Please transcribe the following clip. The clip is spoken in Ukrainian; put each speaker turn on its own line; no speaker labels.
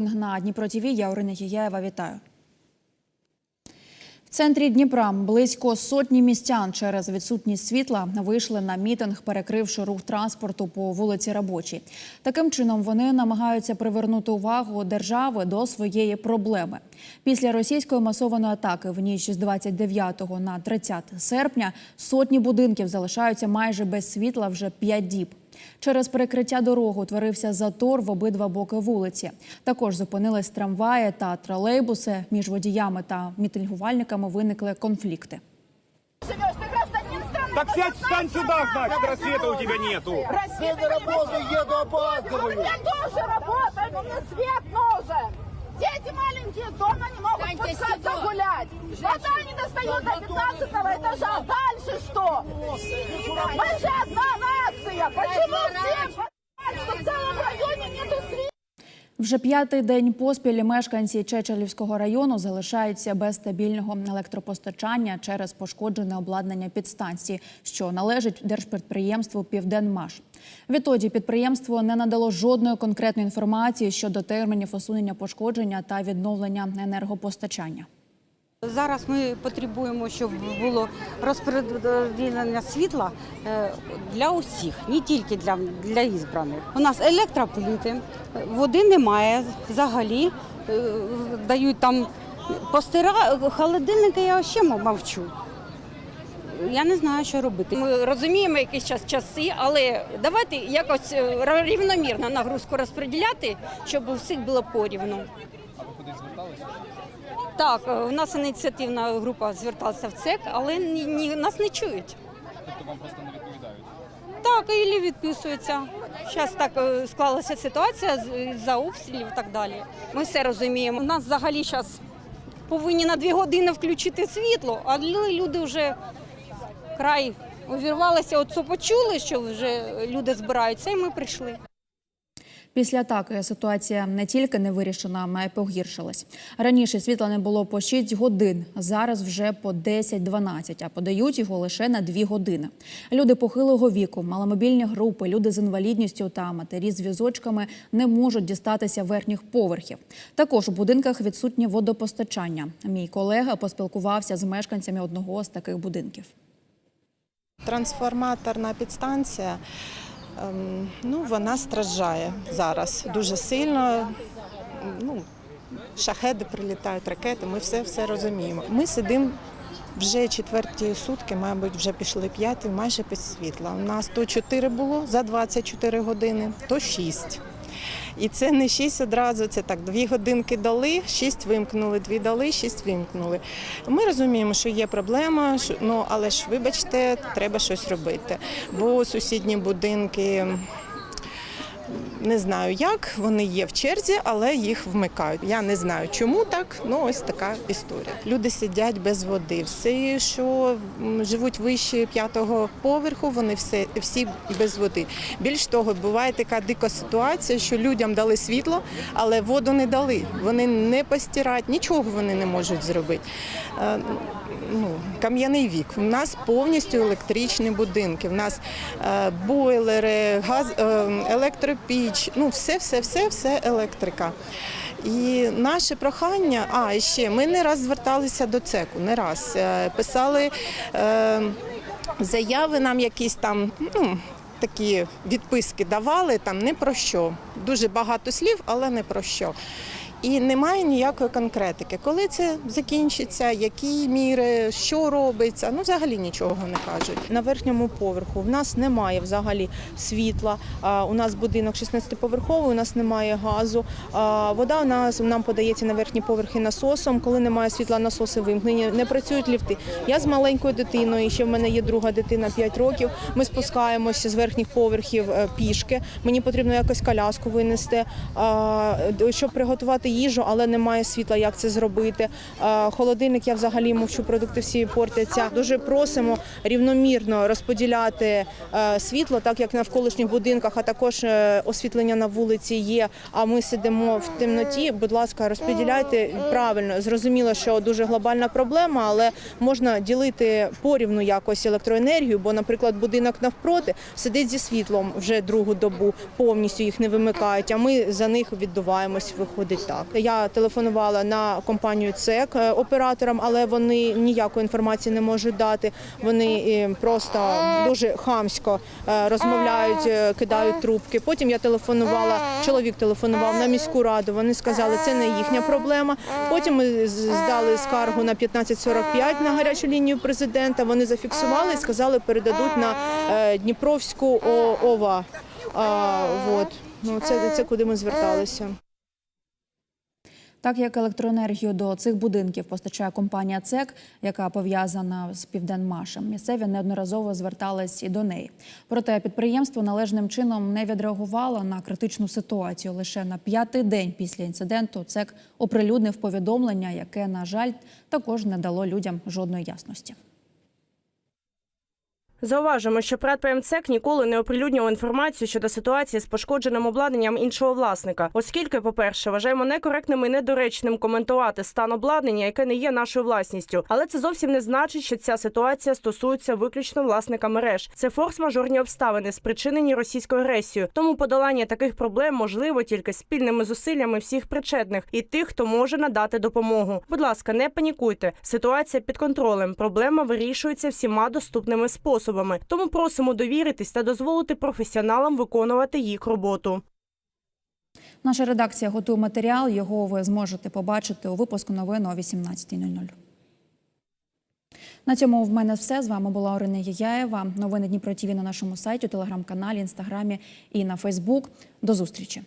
На Дніпро ТВ я Орина Єяєва. Вітаю. В центрі Дніпра близько сотні містян через відсутність світла вийшли на мітинг, перекривши рух транспорту по вулиці Робочій. Таким чином вони намагаються привернути увагу держави до своєї проблеми. Після російської масованої атаки в ніч з 29 на 30 серпня сотні будинків залишаються майже без світла вже 5 діб. Через перекриття дороги утворився затор в обидва боки вулиці. Також зупинились трамваї та тролейбуси. Між водіями та мітингувальниками виникли конфлікти.
живешь, ты гражданин страны.
Так сядь, встань сюда, значит, рассвета у тебя нету.
Россия
на работу еду, опаздываю.
Я тоже работаю, но мне свет нужен. Дети маленькие дома не могут
Встаньте
спускаться
сюда.
гулять. Вода не достает до 15 этажа. Дальше что? Мы же одна Почему всем что в целом районе нету света?
Вже п'ятий день поспіль мешканці Чечелівського району залишаються без стабільного електропостачання через пошкоджене обладнання підстанції, що належить держпідприємству Південмаш. Відтоді підприємство не надало жодної конкретної інформації щодо термінів усунення пошкодження та відновлення енергопостачання.
Зараз ми потребуємо, щоб було розподілення світла е, для усіх, не тільки для, для ізбраних. У нас електроплити, води немає взагалі. Е, Дають там постира, холодильники, я ще мовчу. Я не знаю, що робити.
Ми розуміємо якісь час часи, але давайте якось е, рівномірно нагрузку розподіляти, щоб у всіх було порівну.
А ви кудись зверталися?
Так, е, у нас ініціативна група зверталася в ЦЕК, але ні, ні, нас не чують.
Тобто вам просто не відповідають?
Так, і відписуються. Зараз так е, склалася ситуація за обстрілів і так далі. Ми все розуміємо. У нас взагалі зараз повинні на дві години включити світло, а люди вже край увірвалися. От що почули, що вже люди збираються, і ми прийшли.
Після атаки ситуація не тільки не вирішена, а й погіршилась. Раніше світла не було по 6 годин, зараз вже по 10-12, а подають його лише на 2 години. Люди похилого віку, маломобільні групи, люди з інвалідністю та матері з візочками не можуть дістатися верхніх поверхів. Також у будинках відсутнє водопостачання. Мій колега поспілкувався з мешканцями одного з таких будинків.
Трансформаторна підстанція, ну, вона страждає зараз дуже сильно. Ну, шахеди прилітають, ракети, ми все, все розуміємо. Ми сидимо вже четверті сутки, мабуть, вже пішли п'яті, майже без світла. У нас то 4 було за 24 години, то 6. І це не шість одразу, це так, дві годинки дали, шість вимкнули, дві дали, шість вимкнули. Ми розуміємо, що є проблема, ну, але ж, вибачте, треба щось робити. Бо сусідні будинки. Не знаю як, вони є в черзі, але їх вмикають. Я не знаю, чому так. Ну ось така історія. Люди сидять без води. Всі, що живуть вище п'ятого поверху, вони все всі без води. Більш того, буває така дика ситуація, що людям дали світло, але воду не дали. Вони не постирають, нічого вони не можуть зробити. Е, Ну, кам'яний вік. У нас повністю електричні будинки. У нас е, бойлери, газ, е, електропіч, ну все, все, все, все електрика. І наше прохання, а і ще ми не раз зверталися до ЦЕКу, не раз Е, писали заяви нам якісь там. Ну, Такі відписки давали там не про що. Дуже багато слів, але не про що. І немає ніякої конкретики. Коли це закінчиться, які міри, що робиться, ну взагалі нічого не кажуть.
На верхньому поверху в нас немає взагалі світла. У нас будинок 16-поверховий, у нас немає газу. Вода у нас нам подається на верхні поверхи насосом. Коли немає світла, насоси вимкнені, не працюють ліфти. Я з маленькою дитиною, ще в мене є друга дитина 5 років. Ми спускаємося з верхніх поверхів е, пішки. Мені потрібно якось коляску винести, щоб приготувати їжу, але немає світла, як це зробити. Е, Холодильник я взагалі мовчу, продукти всі портяться. Дуже просимо рівномірно розподіляти е, світло, так як на навколишніх будинках, а також е, освітлення на вулиці є. А ми сидимо в темноті. Будь ласка, розподіляйте правильно. Зрозуміло, що дуже глобальна проблема, але можна ділити порівну якось електроенергію, бо, наприклад, будинок навпроти сидить зі світлом вже другу добу, повністю їх не вимикають. А ми за них віддуваємось. Виходить так. Я телефонувала на компанію ЦЕК е, операторам, але вони ніякої інформації не можуть дати. Вони е, просто дуже хамсько е, розмовляють, кидають трубки. Потім я телефонувала, чоловік телефонував на міську раду. Вони сказали, це не їхня проблема. Потім ми здали скаргу на 1545 на гарячу лінію президента. Вони зафіксували і сказали, передадуть на Дніпровську ОВА. А, вот. Ну, це, це куди ми зверталися.
Так як електроенергію до цих будинків постачає компанія ЦЕК, яка пов'язана з Південмашем, місцеві неодноразово звертались і до неї. Проте підприємство належним чином не відреагувало на критичну ситуацію. Лише на п'ятий день після інциденту ЦЕК оприлюднив повідомлення, яке, на жаль, також не дало людям жодної ясності.
Зауважимо, що ПРАД ніколи не оприлюднював інформацію щодо ситуації з пошкодженим обладнанням іншого власника, оскільки, по-перше, вважаємо некоректним і недоречним коментувати стан обладнання, яке не є нашою власністю. Але це зовсім не значить, що ця ситуація стосується виключно власника мереж. Це форс-мажорні обставини, спричинені російською агресією. Тому подолання таких проблем можливо тільки спільними зусиллями всіх причетних і тих, хто може надати допомогу. Будь ласка, не панікуйте. Ситуація під контролем. Проблема вирішується всіма доступними способами. Тому просимо довіритись та дозволити професіоналам виконувати їх роботу.
Наша редакція готує матеріал. Його ви зможете побачити у випуску новин о 18.00. На цьому в мене все. З вами була Орина Яяєва. Новини Дніпро ТІВІ на нашому сайті, телеграм-каналі, інстаграмі і на Фейсбук. До зустрічі.